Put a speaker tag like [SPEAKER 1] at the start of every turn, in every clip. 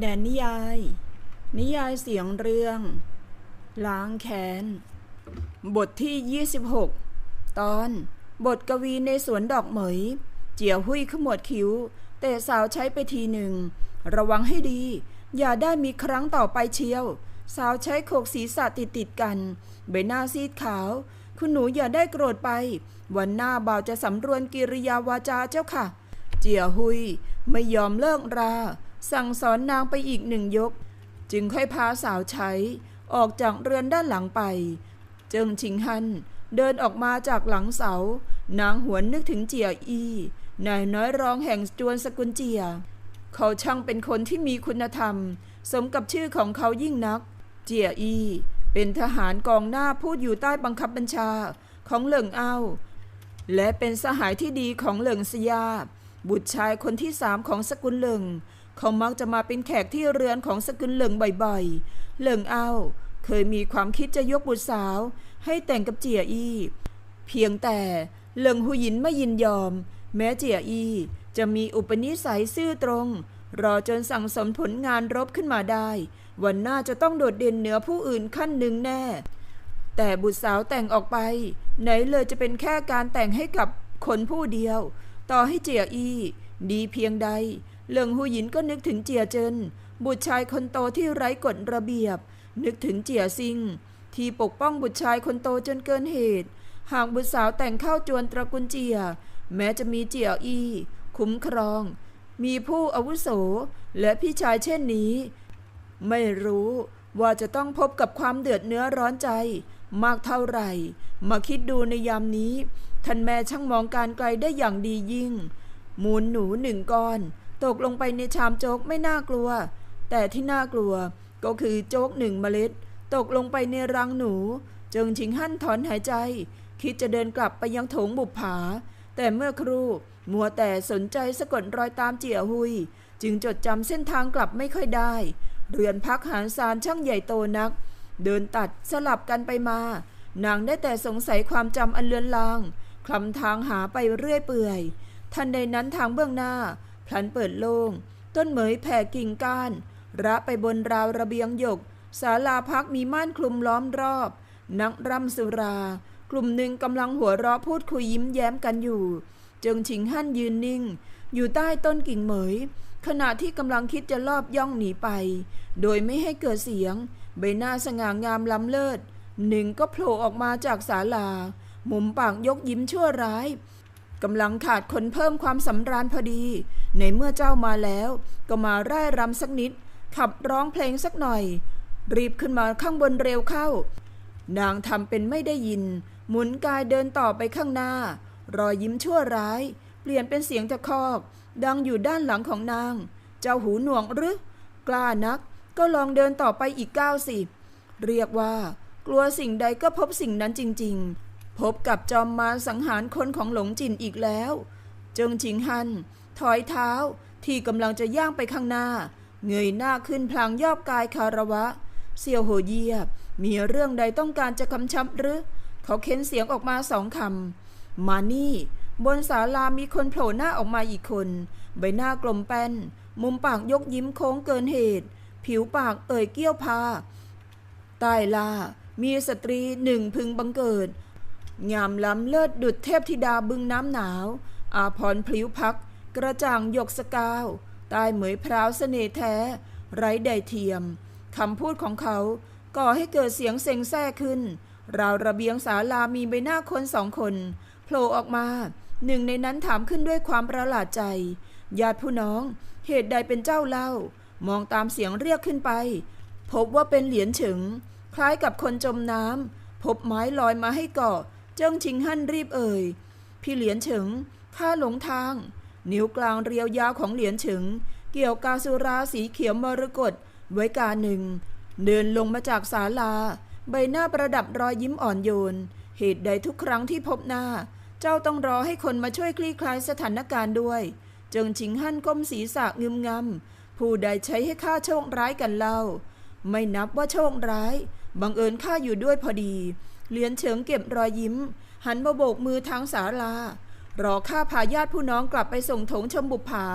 [SPEAKER 1] ช่องดินแดนนิยาย นิยายเสียงเรื่อง ล้างแค้น บทที่ 26 ตอนบทกวีในสวนดอกเหมย เจียวหุยขมวดคิ้ว แต่สาวใช้ไปทีหนึ่ง ระวังให้ดี อย่าได้มีครั้งต่อไปเชียว สาวใช้โขกศีรษะติดติดกัน ใบหน้าซีดขาว คุณหนูอย่าได้โกรธไป วันหน้าบ่าวจะสำรวนกิริยาวาจาเจ้าค่ะ เจียหุยไม่ยอมเลิกรา สั่งสอนนางไปอีกหนึ่งยก จึงค่อยพาสาวใช้ออกจากเรือนด้านหลังไป เจิงชิงฮันเดินออกมาจากหลังเสา นางหวนนึกถึงเจียอีนายน้อยรองแห่งจวนสกุลเจีย เขาช่างเป็นคนที่มีคุณธรรม สมกับชื่อของเขายิ่งนัก เจียอี เป็นทหารกองหน้าพูดอยู่ใต้บังคับบัญชาของเหลิงเอ้าและเป็นสหายที่ดีของเหลิงสยา บุตรชายคนที่สามของสกุลเหลิง เขามักจะมาเป็นแขกที่เรือนของสกุลเหลิงบ่อยๆ เหลิงเอ้าเคยมีความคิดจะยกบุตรสาว ให้แต่งกับเจียอีเพียงแต่เหลิงหูหยินไม่ยินยอม แม้เจียอีจะมีอุปนิสัยซื่อตรง รอจนสั่งสมผลงานรบขึ้นมาได้ วันหน้าจะต้องโดดเด่นเหนือผู้อื่นขั้นหนึ่งแน่ แต่บุตรสาวแต่งออกไป ไหนเลยจะเป็นแค่การแต่งให้กับคนผู้เดียว ต่อให้เจียอีดีเพียงใดเหลิงหูหยินก็นึกถึงเจียเจิน บุตรชายคนโตที่ไร้กฎระเบียบ นึกถึงเจียซิง ที่ปกป้องบุตรชายคนโตจนเกินเหตุ หากบุตรสาวแต่งเข้าจวนตระกูลเจีย แม้จะมีเจียอี คุ้มครอง มีผู้อาวุโส และพี่ชายเช่นนี้ ไม่รู้ว่าจะต้องพบกับความเดือดเนื้อร้อนใจ มากเท่าไหร่ มาคิดดูในยามนี้ ท่านแม่ช่างมองการไกลได้อย่างดียิ่ง มูลหนูหนึ่งก้อน ตกลงไปในชามโจ๊กไม่น่ากลัว แต่ที่น่ากลัวก็คือโจ๊กหนึ่งเมล็ด ตกลงไปในรังหนูจิงชิงหั่นถอนหายใจ คิดจะเดินกลับไปยังโถงบุปผา แต่เมื่อครู่มัวแต่สนใจสะกดรอยตามเจียหุย จึงจดจำเส้นทางกลับไม่ค่อยได้ เรือนพักหารซานช่างใหญ่โตนัก เดินตัดสลับกันไปมา นางได้แต่สงสัยความจำอันเลือนลางคลำทางหาไปเรื่อยเปื่อย ทันใดนั้นทางเบื้องหน้า พลันเปิดโล่ง ต้นเหมยแผ่กิ่งก้าน ระไปบนราวระเบียงหยก ศาลาพักมีม่านคลุมล้อมรอบ นักร่ำสุรา กลุ่มหนึ่งกำลังหัวเราะพูดคุยยิ้มแย้มกันอยู่จิงชิงหั่นยืนนิ่ง อยู่ใต้ต้นกิ่งเหมย ขณะที่กำลังคิดจะลอบย่องหนีไป โดยไม่ให้เกิดเสียง ใบหน้าสง่างามล้ำเลิศหนึ่งก็โผล่ออกมาจากศาลา มุมปากยกยิ้มชั่วร้าย กำลังขาดคนเพิ่มความสำราญพอดี ในเมื่อเจ้ามาแล้ว ก็มาร่ายรำสักนิด ขับร้องเพลงสักหน่อย รีบขึ้นมาข้างบนเร็วเข้า นางทำเป็นไม่ได้ยิน หมุนกายเดินต่อไปข้างหน้า รอยยิ้มชั่วร้าย เปลี่ยนเป็นเสียงตะคอก ดังอยู่ด้านหลังของนาง เจ้าหูหนวกหรือ กล้านัก ก็ลองเดินต่อไปอีกก้าวสิ เรียกว่า กลัวสิ่งใดก็พบสิ่งนั้นจริง ๆ พบกับจอมมารสังหารคนของหลงจินอีกแล้ว เจิงชิงฮัน ถอยเท้าที่กำลังจะย่างไปข้างหน้า เงยหน้าขึ้นพลางยอบกายคาระวะเสี่ยวโหเยียบ มีเรื่องใดต้องการจะคำชับหรือ เขาเค้นเสียงออกมาสองคำ มานี่ บนศาลามีคนโผล่หน้าออกมาอีกคน ใบหน้ากลมแป้น มุมปากยกยิ้มโค้งเกินเหตุ ผิวปากเอ่ยเกี้ยวพาใต้ลามีสตรีหนึ่งพึงบังเกิด งามล้ำเลิศดุดเทพธิดาบึงน้ำหนาว อาพรพลิ้วพัก กระจ่างหยกสกาวใต้เหมยพราวเสน่ห์แท้ ไร้ใดเทียมคำพูดของเขาก่อให้เกิดเสียงเซ็งแซ่ขึ้น ราวระเบียงศาลามีใบหน้าคนสองคนโผล่ออกมา หนึ่งในนั้นถามขึ้นด้วยความประหลาดใจญาติผู้น้อง เหตุใดเป็นเจ้าเล่า มองตามเสียงเรียกขึ้นไป พบว่าเป็นเหรียญฉึง คล้ายกับคนจมน้ำพบไม้ลอยมาให้เกาะ เจิ้งชิงหั่นรีบเอ่ย พี่เหรียญเฉิงข้าหลงทาง นิ้วกลางเรียวยาวของเหรียญเฉิง เกี่ยวกาสุราสีเขียวมรกตไว้กาหนึ่ง เดินลงมาจากศาลา ใบหน้าประดับรอยยิ้มอ่อนโยน เหตุใดทุกครั้งที่พบหน้า เจ้าต้องรอให้คนมาช่วยคลี่คลายสถานการณ์ด้วย เจิงชิงหั่นก้มศีรษะงึมงำผู้ใดใช้ให้ข้าโชคร้ายกันเล่า ไม่นับว่าโชคร้ายบังเอิญข้าอยู่ด้วยพอดี เหรียญเฉิงเก็บรอยยิ้ม หันมาโบกมือทางศาลา รอข้าพาญาติผู้น้องกลับไปส่งถงชมบุปผา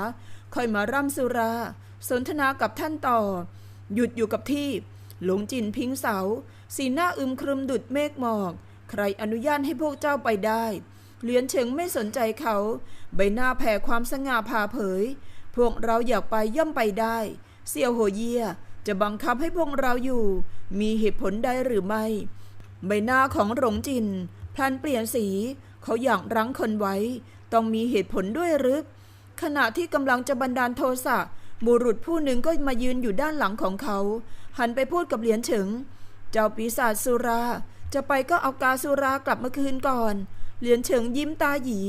[SPEAKER 1] ค่อยมาร่ำสุรา สนทนากับท่านต่อ หยุดอยู่กับที่ หลงจินพิงเสา สีหน้าอึมครึมดุดเมฆหมอก ใครอนุญาตให้พวกเจ้าไปได้เหลียนเฉิงไม่สนใจเขา ใบหน้าแผ่ความสง่าผ่าเผย พวกเราอยากไปย่อมไปได้ เสี่ยวโหเยียจะบังคับให้พวกเราอยู่ มีเหตุผลใดหรือไม่ ใบหน้าของหลงจิน พลันเปลี่ยนสี เขาอยากรั้งคนไว้ ต้องมีเหตุผลด้วยหรือขณะที่กำลังจะบันดาลโทสะบุรุษผู้หนึ่งก็มายืนอยู่ด้านหลังของเขา หันไปพูดกับเหลียนเฉิง เจ้าปีศาจสุรา จะไปก็เอากาสุรากลับมาคืนก่อน เหลียนเฉิงยิ้มตาหยี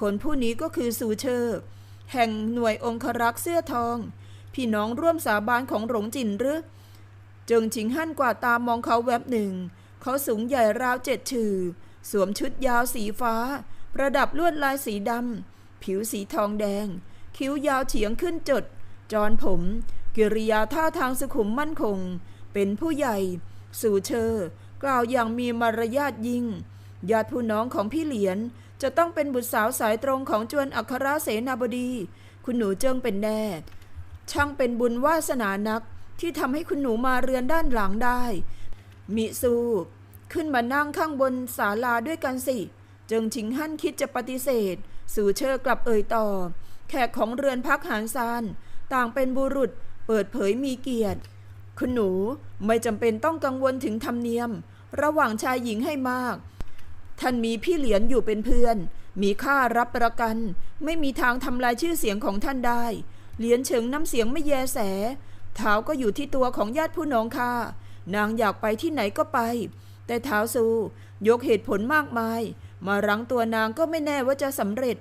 [SPEAKER 1] คนผู้นี้ก็คือสูเชอร์แห่งหน่วยองครักษ์เสื้อทอง พี่น้องร่วมสาบานของหลงจินหรือ เจิงชิงหั่นกว่าตามองเขาแวบหนึ่ง เขาสูงใหญ่ราวเจ็ดชื่อสวมชุดยาวสีฟ้า ประดับลวดลายสีดำ ผิวสีทองแดง คิ้วยาวเฉียงขึ้นจดจอนผม กิริยาท่าทางสุขุมมั่นคง เป็นผู้ใหญ่ สู่เชอกล่าวอย่างมีมารยาทยิ่ง ญาติผู้น้องของพี่เหลียนจะต้องเป็นบุตรสาวสายตรงของจวนอัครเสนาบดี คุณหนูเจิงเป็นแน่ ช่างเป็นบุญวาสนานักที่ทำให้คุณหนูมาเรือนด้านหลังได้ มิซู ขึ้นมานั่งข้างบนศาลาด้วยกันสิ เจิงชิงหั่นคิดจะปฏิเสธสู่เชอกลับเอ่ยต่อ แขกของเรือนพักหานซาน ต่างเป็นบุรุษ เปิดเผยมีเกียรติ คุณหนูไม่จำเป็นต้องกังวลถึงธรรมเนียม ระหว่างชายหญิงให้มาก ท่านมีพี่เหลียนอยู่เป็นเพื่อน มีค่ารับประกัน ไม่มีทางทำลายชื่อเสียงของท่านได้ เหลียนเฉิงน้ำเสียงไม่แยแสเท้าก็อยู่ที่ตัวของญาติผู้น้องค่ะนางอยากไปที่ไหนก็ไป แต่เท้าซูยกเหตุผลมากมาย มารั้งตัวนางก็ไม่แน่ว่าจะสำเร็จ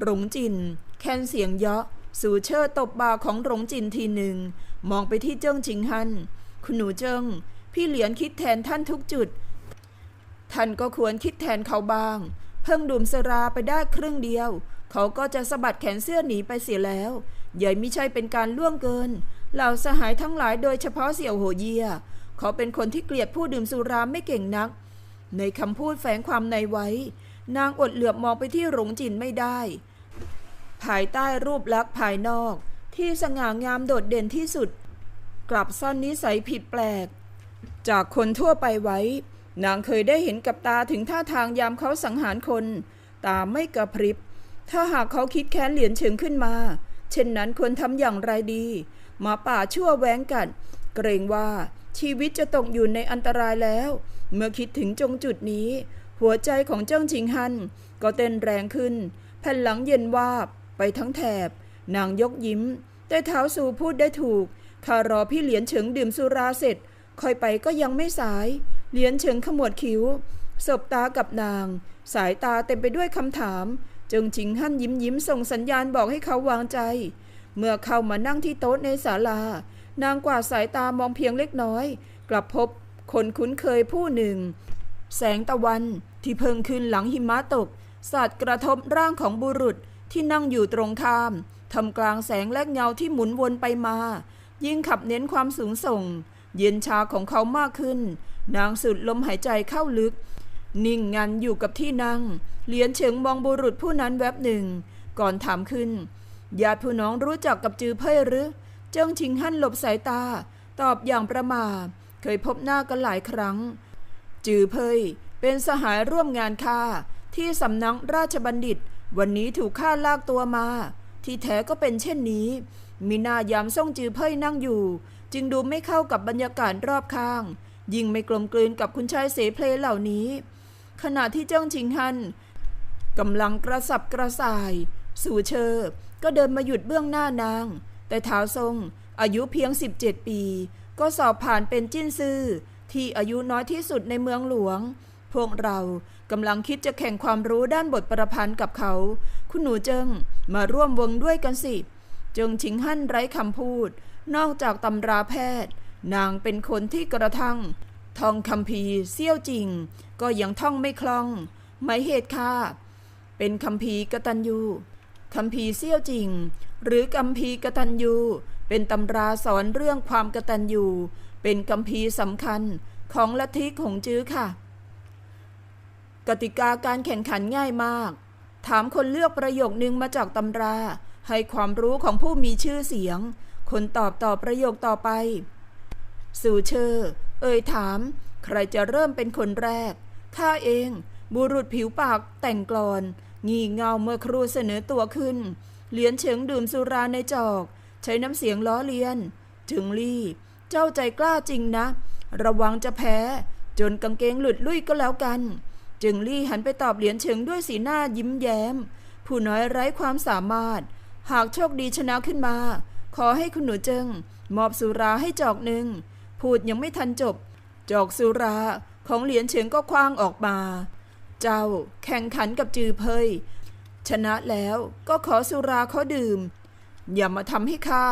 [SPEAKER 1] หลงจิน แค้นเสียงเยาะสู่เชิดตบบ่าของหลงจินทีหนึ่ง มองไปที่เจิ้งชิงฮัน คุณหนูเจิ้ง พี่เหลียนคิดแทนท่านทุกจุด ท่านก็ควรคิดแทนเขาบ้าง เพิ่งดื่มสราไปได้ครึ่งเดียว เขาก็จะสะบัดแขนเสื้อหนีไปเสียแล้วใหญ่ไม่ใช่เป็นการล่วงเกิน เหล่าสหายทั้งหลายโดยเฉพาะเสี่ยวโหเยีย เขาเป็นคนที่เกลียดผู้ดื่มสุราไม่เก่งนัก ในคำพูดแฝงความในไว้ นางอดเหลือบมองไปที่หลงจินไม่ได้ ภายใต้รูปลักษณ์ภายนอก ที่สง่างามโดดเด่นที่สุด กลับซ่อนนิสัยผิดแปลก จากคนทั่วไปไว้ นางเคยได้เห็นกับตาถึงท่าทางยามเขาสังหารคน ตาไม่กระพริบ ถ้าหากเขาคิดแค้นเหรียญเฉิงขึ้นมา เช่นนั้นควรทำอย่างไรดีหมาป่าชั่วแหวงกัดเกรงว่า ชีวิตจะตกอยู่ในอันตรายแล้ว เมื่อคิดถึงจงจุดนี้ หัวใจของเจ้าชิงฮัน ก็เต้นแรงขึ้น แผ่นหลังเย็นวาบไปทั้งแถบ นางยกยิ้ม แต่เท้าสู่พูดได้ถูกข้ารอพี่เหรียญเฉิงดื่มสุราเสร็จ ค่อยไปก็ยังไม่สาย เหรียญเฉิงขมวดคิ้ว สบตากับนาง สายตาเต็มไปด้วยคำถาม จึงชิงฮั่นยิ้มยิ้มส่งสัญญาณบอกให้เขาวางใจ เมื่อเข้ามานั่งที่โต๊ะในศาลา นางกวาดสายตามองเพียงเล็กน้อย กลับพบคนคุ้นเคยผู้หนึ่ง แสงตะวันที่เพิ่งขึ้นหลังหิมะตกสาดกระทบร่างของบุรุษที่นั่งอยู่ตรงข้ามทำกลางแสงและเงาที่หมุนวนไปมา ยิ่งขับเน้นความสูงส่ง เย็นชาของเขามากขึ้น นางสุดลมหายใจเข้าลึก นิ่งงันอยู่กับที่นั่งเหลียนเฉิงมองบุรุษผู้นั้นแวบหนึ่ง ก่อนถามขึ้นญาติผู้น้องรู้จักกับจือเพ่ยหรือ เจิ้งชิงหั่นหลบสายตา ตอบอย่างประมาทเคยพบหน้ากันหลายครั้ง จือเพยเป็นสหายร่วมงานค่าที่สำนักราชบัณฑิต วันนี้ถูกฆ่าลากตัวมา ที่แท้ก็เป็นเช่นนี้ มีหน้ายามส่งจือเพยนั่งอยู่ จึงดูไม่เข้ากับบรรยากาศรอบข้าง ยิ่งไม่กลมกลืนกับคุณชายเสเพลเหล่านี้ ขณะที่เจ้าชิงฮันกำลังกระสับกระส่าย สู่เชอก็เดินมาหยุดเบื้องหน้านาง แต่เท้าทรงอายุเพียง 17 ปี ก็สอบผ่านเป็นจิ้นซื่อที่อายุน้อยที่สุดในเมืองหลวง พวกเรากำลังคิดจะแข่งความรู้ด้านบทประพันธ์กับเขา คุณหนูเจิงมาร่วมวงด้วยกันสิ เจิงชิงหั่นไร้คำพูด นอกจากตำราแพทย์ นางเป็นคนที่กระทั่งทองคำพีเซี่ยวจริง ก็ยังท่องไม่คล่องหมายเหตุค่ะเป็นคำพีร์กตัญญูคำพีเซี่ยวจริง หรือคำพีร์กตัญญูเป็นตำราสอนเรื่องความกตัญญูเป็นคำพีสำคัญของลัทธิของจื้อค่ะ กติกาการแข่งขันง่ายมาก ถามคนเลือกประโยคนึงมาจากตำรา ให้ความรู้ของผู้มีชื่อเสียง คนตอบต่อประโยคต่อไป สู่เชอเอ่ยถาม ใครจะเริ่มเป็นคนแรก ข้าเอง บุรุษผิวปากแต่งกลอน งี่เงาเมื่อครูเสนอตัวขึ้น เหลียนเฉิงดื่มสุราในจอก ใช้น้ำเสียงล้อเลียน ถึงลี่ เจ้าใจกล้าจริงนะ ระวังจะแพ้ จนกางเกงหลุดลุ่ยก็แล้วกัน จึงลี่หันไปตอบเหรียญเฉิงด้วยสีหน้ายิ้มแย้ม ผู้น้อยไร้ความสามารถ หากโชคดีชนะขึ้นมา ขอให้คุณหนูเจิงมอบสุราให้จอกหนึ่ง พูดยังไม่ทันจบ จอกสุราของเหรียญเฉิงก็คว้างออกมา เจ้าแข่งขันกับจือเพย ชนะแล้วก็ขอสุราเขาดื่ม อย่ามาทำให้ข้า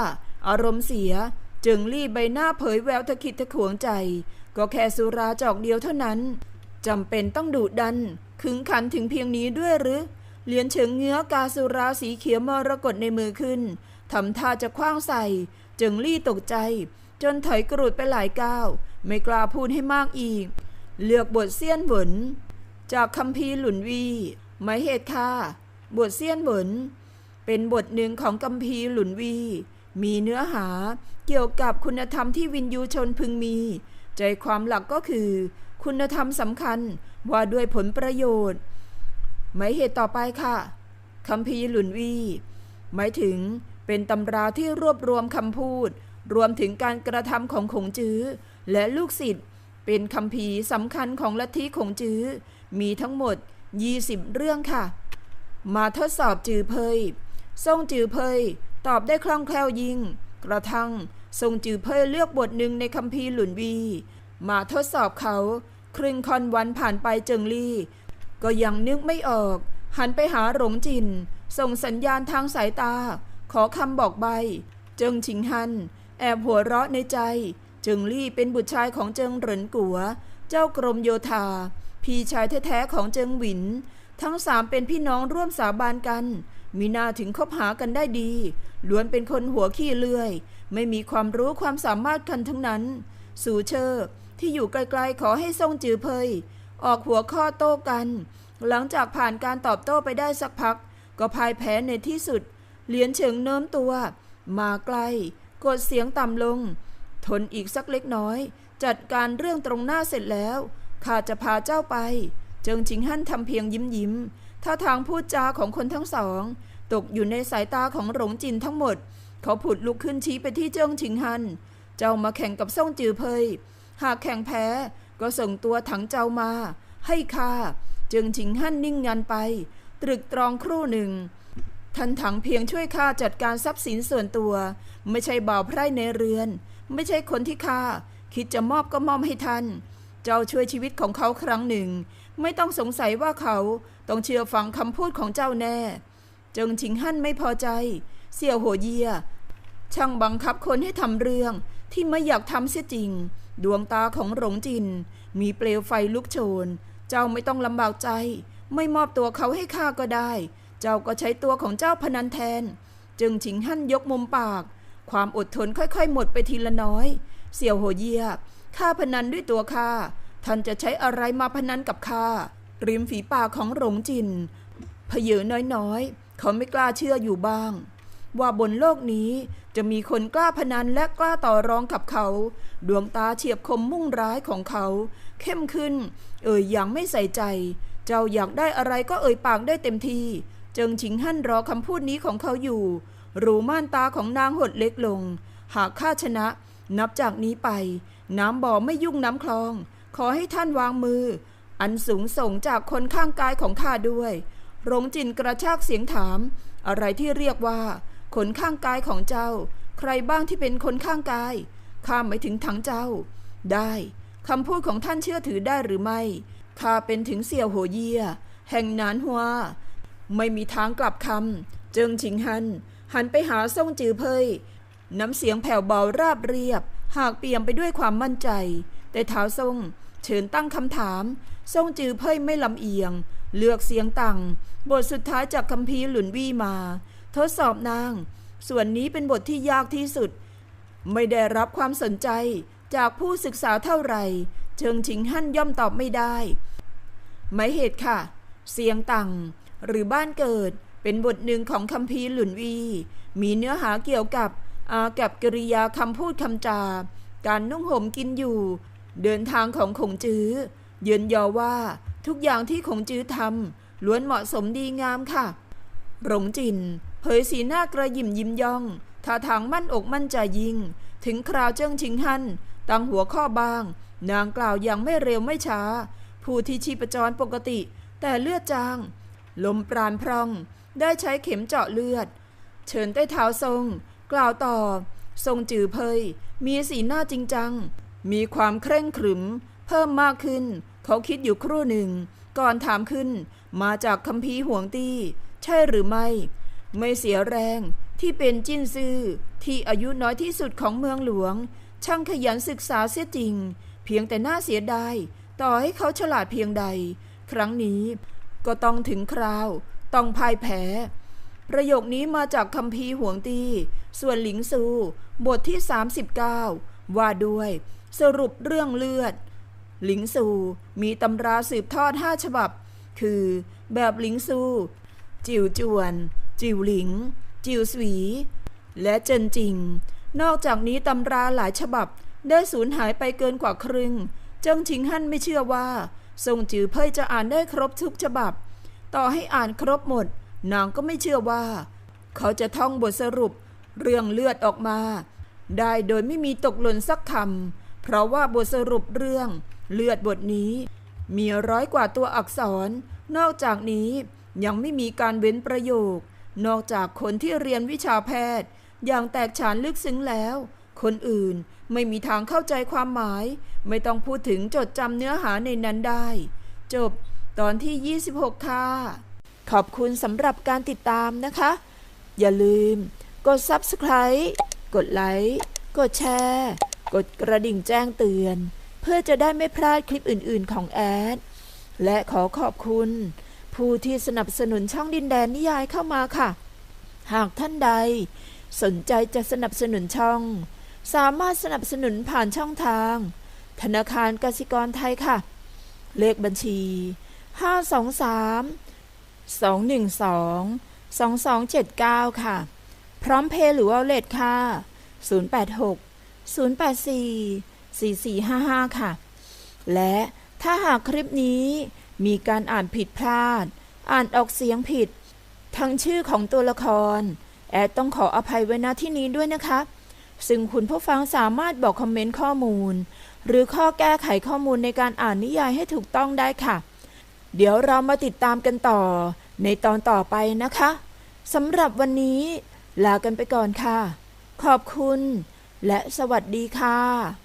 [SPEAKER 1] อารมณ์เสียจึงรีบใบหน้าเผยแววตะขิดตะขวงใจ ก็แค่สุราจอกเดียวเท่านั้นจำเป็นต้องดุดัน ขึงขันถึงเพียงนี้ด้วยหรือเหรียญเฉิงเงื้อกาสุราสีเขียวมรกตในมือขึ้นทำท่าจะคว้างใส่ จึงลี่ตกใจ จนถอยกรุดไปหลายก้าว ไม่กล้าพูดให้มากอีก เลือกบทเซียนหวนจากคำพีหลุนวีหมายเหตุค่ะ บทเซียนเหวินเป็นบทหนึ่งของคำพีหลุนวี มีเนื้อหาเกี่ยวกับคุณธรรมที่วินยูชนพึงมี ใจความหลักก็คือ คุณธรรมสำคัญว่าด้วยผลประโยชน์ หมายเหตุต่อไปค่ะคำพีร์หลุนวี หมายถึงเป็นตำราที่รวบรวมคำพูด รวมถึงการกระทำของขงจื้อ และลูกศิษย์เป็นคำพีร์สำคัญของลัทธิขงจื้อ มีทั้งหมด 20 เรื่องค่ะ มาทดสอบจือเพยทรงจือเพยตอบได้คล่องแคล่วยิ่ง กระทั่งทรงจือเพยเลือกบทหนึ่งในคำพีร์หลุนวี มาทดสอบเขา ครึ่งคอนวันผ่านไปเจิงลี่ ก็ยังนึกไม่ออก หันไปหาหลงจิน ส่งสัญญาณทางสายตา ขอคำบอกใบ เจิงชิงฮัน แอบหัวเราะในใจ เจิงลี่เป็นบุตรชายของเจิงเหรินกัว เจ้ากรมโยธา พี่ชายแท้ๆของเจิงหวิน ทั้งสามเป็นพี่น้องร่วมสาบานกัน มีนาถึงคบหากันได้ดี ล้วนเป็นคนหัวขี้เลื่อย ไม่มีความรู้ความสามารถกันทั้งนั้น สู่เชอร์ที่อยู่ไกลๆขอให้ทรงจือเพย ออกหัวข้อโต้กัน หลังจากผ่านการตอบโต้ไปได้สักพัก ก็พ่ายแพ้ในที่สุด เหรียญเฉิงเนิ้มตัว มาใกล้ กดเสียงต่ำลง ทนอีกสักเล็กน้อย จัดการเรื่องตรงหน้าเสร็จแล้วข้าจะพาเจ้าไป เจิงชิงฮั่นทำเพียงยิ้มยิ้มท่าทางพูดจาของคนทั้งสอง ตกอยู่ในสายตาของหลงจินทั้งหมด เขาผุดลุกขึ้นชี้ไปที่เจิงชิงฮั่นเจ้ามาแข่งกับซ่งจือเพย หากแข่งแพ้ก็ส่งตัวถังเจ้ามา ให้ข้าเจิงชิงฮั่นนิ่งงันไป ตรึกตรองครู่หนึ่งท่านถังเพียงช่วยข้าจัดการทรัพย์สินส่วนตัว ไม่ใช่บ่าวไพร่ในเรือน ไม่ใช่คนที่ข้าคิดจะมอบก็มอบให้ท่าน เจ้าช่วยชีวิตของเขาครั้งหนึ่ง ไม่ต้องสงสัยว่าเขาต้องเชื่อฟังคำพูดของเจ้าแน่ จงชิงฮั่นไม่พอใจ เสี่ยวหัวเยีย ช่างบังคับคนให้ทำเรื่องที่ไม่อยากทำเสียจริง ดวงตาของหลงจิน มีเปลวไฟลุกโชน เจ้าไม่ต้องลำบากใจ ไม่มอบตัวเขาให้ข้าก็ได้ เจ้าก็ใช้ตัวของเจ้าพนันแทน จึงฉิงหั่นยกมุมปาก ความอดทนค่อยๆ หมดไปทีละน้อย เสี่ยวโหเยีย ข้าพนันด้วยตัวข้า ท่านจะใช้อะไรมาพนันกับข้า ริมฝีปากของหลงจินเพเยอน้อยๆ เขาไม่กล้าเชื่ออยู่บ้าง ว่าบนโลกนี้จะมีคนกล้าพนันและกล้าต่อรองกับเขา ดวงตาเฉียบคมมุ่งร้ายของเขา เข้มขึ้น เอ่ยอย่างไม่ใส่ใจ เจ้าอยากได้อะไรก็เอ่ยปากได้เต็มทีเจิงชิงหั่นรอคำพูดนี้ของเขาอยู่รูม่านตาของนางหดเล็กลง หากข้าชนะ นับจากนี้ไป น้ำบ่อไม่ยุ่งน้ำคลอง ขอให้ท่านวางมือ อันสูงส่งจากคนข้างกายของข้าด้วย หลงจินกระชากเสียงถาม อะไรที่เรียกว่าขนข้างกายของเจ้า ใครบ้างที่เป็นคนข้างกาย ข้าไม่ถึงทั้งเจ้า ได้คำพูดของท่านเชื่อถือได้หรือไม่ ข้าเป็นถึงเสี่ยวโหเยีย แห่งนานหัว ไม่มีทางกลับคำ เจิงชิงฮัน หันไปหาซ่งจือเพย น้ำเสียงแผ่วเบาราบเรียบ หากเปี่ยมไปด้วยความมั่นใจ แต่เท้าซ่งเชิญตั้งคำถามซ่งจือเพ่ยไม่ลำเอียง เลือกเสียงตังบทสุดท้ายจากคัมภีร์หลุนวี่มา ทดสอบนาง ส่วนนี้เป็นบทที่ยากที่สุด ไม่ได้รับความสนใจจากผู้ศึกษาเท่าไหร่ เชิงชิงหั่นย่อมตอบไม่ได้ หมายเหตุค่ะ เสียงตังหรือบ้านเกิดเป็นบทหนึ่งของคัมภีร์หลุนวี มีเนื้อหาเกี่ยวกับ กับกริยาคำพูดคำจา การนุ่งห่มกินอยู่ เดินทางของขงจื้อเยืนยอว่าทุกอย่างที่ขงจื้อทำล้วนเหมาะสมดีงามค่ะ หลงจินเผยสีหน้ากระยิมยิ้มย่องท่าทางมั่นอกมั่นใจยิ่ง ถึงคราวเจิ้งชิงฮั่นตั้งหัวข้อบ้าง นางกล่าวอย่างไม่เร็วไม่ช้า ผู้ที่ชีพจรปกติ แต่เลือดจาง ลมปราณพร่อง ได้ใช้เข็มเจาะเลือด เชิญใต้เท้าทรง กล่าวต่อ ทรงจือเพย มีสีหน้าจริงจัง มีความเคร่งขรึม เพิ่มมากขึ้น เขาคิดอยู่ครู่หนึ่ง ก่อนถามขึ้น มาจากคัมภีร์ห่วงตี้ ใช่หรือไม่ ไม่เสียแรงที่เป็นจิ้นซื่อที่อายุน้อยที่สุดของเมืองหลวง ช่างขยันศึกษาเสียจริง เพียงแต่น่าเสียดายต่อให้เขาฉลาดเพียงใด ครั้งนี้ก็ต้องถึงคราว ต้องพ่ายแพ้ ประโยคนี้มาจากคัมภีร์ห่วงตี ส่วนหลิงซู บทที่ 39 ว่าด้วย สรุปเรื่องเลือด หลิงซูมีตำราสืบทอดห้าฉบับ คือ แบบหลิงซู จิวจวน จิวหลิง จิวสวี และเจินจิง นอกจากนี้ตำราหลายฉบับได้สูญหายไปเกินกว่าครึ่งเจิงชิงฮั่นไม่เชื่อว่าทรงจือเพ่ยจะอ่านได้ครบทุกฉบับ ต่อให้อ่านครบหมด นางก็ไม่เชื่อว่า เขาจะท่องบทสรุป เรื่องเลือดออกมา ได้โดยไม่มีตกหล่นสักคำเพราะว่าบทสรุปเรื่องเลือดบทนี้ มีร้อยกว่าตัวอักษร นอกจากนี้ยังไม่มีการเว้นประโยค นอกจากคนที่เรียนวิชาแพทย์ อย่างแตกฉานลึกซึ้งแล้ว คนอื่นไม่มีทางเข้าใจความหมาย ไม่ต้องพูดถึงจดจำเนื้อหาในนั้นได้ จบตอนที่ 26 ค่ะ ขอบคุณสำหรับการติดตามนะคะ อย่าลืม กด Subscribe กดไลค์ กดแชร์ กดกระดิ่งแจ้งเตือน เพื่อจะได้ไม่พลาดคลิปอื่น ๆ ของแอด และขอขอบคุณ ผู้ที่สนับสนุนช่องดินแดนนิยายเข้ามาค่ะ หากท่านใด สนใจจะสนับสนุนช่อง สามารถสนับสนุนผ่านช่องทาง ธนาคารกสิกรไทยค่ะ เลขบัญชี 523 212 2279 ค่ะ พร้อมเพย์หรือว่าเลทค่ะ 086 084 4455 ค่ะ และถ้าหากคลิปนี้มีการอ่านผิดพลาด อ่านออกเสียงผิด ทั้งชื่อของตัวละคร แอดต้องขออภัยไว้ณที่นี้ด้วยนะคะ ซึ่งคุณผู้ฟังสามารถบอกคอมเมนต์ข้อมูล หรือข้อแก้ไขข้อมูลในการอ่านนิยายให้ถูกต้องได้ค่ะ เดี๋ยวเรามาติดตามกันต่อในตอนต่อไปนะคะสำหรับวันนี้ ลากันไปก่อนค่ะ ขอบคุณ และสวัสดีค่ะ